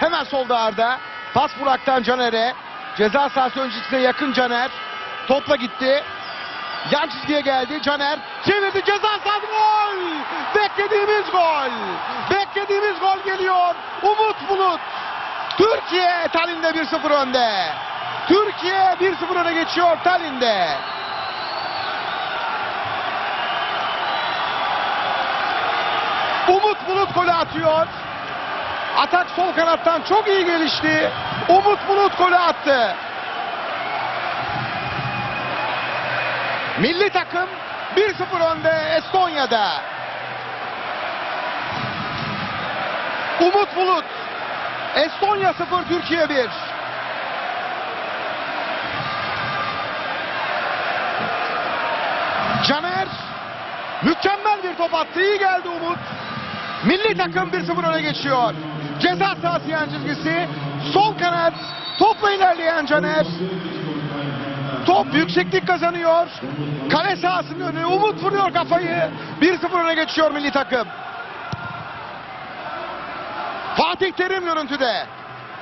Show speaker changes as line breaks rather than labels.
Hemen solda Arda. Pas Burak'tan Caner'e. Ceza sahası öncesine yakın Caner. Topla gitti. Yan çizgiye geldi Caner. Çevirdi ceza sahası gol. Beklediğimiz gol. Beklediğimiz gol geliyor. Umut Bulut. Türkiye Tallinn'de 1-0 önde. Türkiye 1-0 öne geçiyor Tallinn'de. Umut Bulut golü atıyor. Atak sol kanattan çok iyi gelişti. Umut Bulut golü attı. Milli takım 1-0 önde Estonya'da. Umut Bulut. Estonya 0 Türkiye 1. Caner mükemmel bir top attı. İyi geldi Umut. Milli takım 1-0 öne geçiyor. Ceza sahası yan çizgisi. Sol kanat. Topla ilerleyen Caner. Top yükseklik kazanıyor. Kale sahasının önüne Umut vuruyor kafayı. 1-0 öne geçiyor milli takım. Fatih Terim görüntüde.